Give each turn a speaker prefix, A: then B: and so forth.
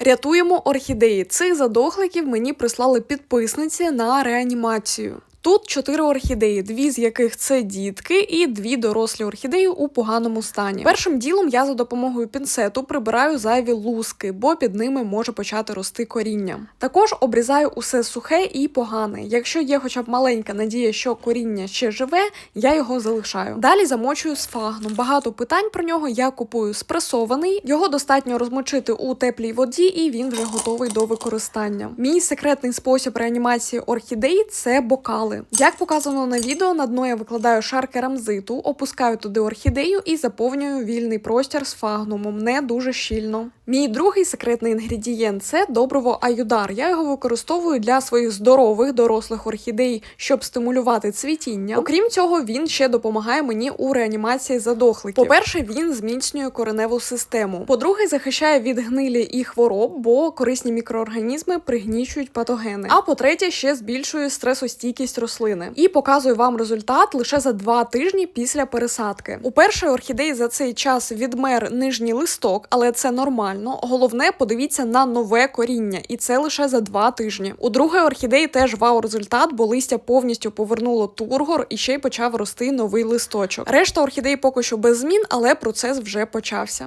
A: Рятуємо орхідеї. Цих задохликів мені прислали підписниці на реанімацію. Тут чотири орхідеї, дві з яких це дітки, і дві дорослі орхідеї у поганому стані. Першим ділом я за допомогою пінцету прибираю зайві луски, бо під ними може почати рости коріння. Також обрізаю усе сухе і погане. Якщо є хоча б маленька надія, що коріння ще живе, я його залишаю. Далі замочую сфагном. Багато питань про нього я купую спресований. Його достатньо розмочити у теплій воді, і він вже готовий до використання. Мій секретний спосіб реанімації орхідей це бокали. Як показано на відео, на дно я викладаю шар керамзиту, опускаю туди орхідею і заповнюю вільний простір з фагнумом, не дуже щільно. Мій другий секретний інгредієнт це добриво аюдар. Я його використовую для своїх здорових дорослих орхідей, щоб стимулювати цвітіння. Окрім цього, він ще допомагає мені у реанімації задохликів. По-перше, він зміцнює кореневу систему. По-друге, захищає від гнилі і хвороб, бо корисні мікроорганізми пригнічують патогени. А по-третє, ще збільшує стресостійкість рослини і показую вам результат лише за два тижні після пересадки. У першої орхідеї за цей час відмер нижній листок, але це нормально. Головне, подивіться на нове коріння, і це лише за два тижні. У другої орхідеї теж вау результат, бо листя повністю повернуло тургор і ще й почав рости новий листочок. Решта орхідей поки що без змін, але процес вже почався.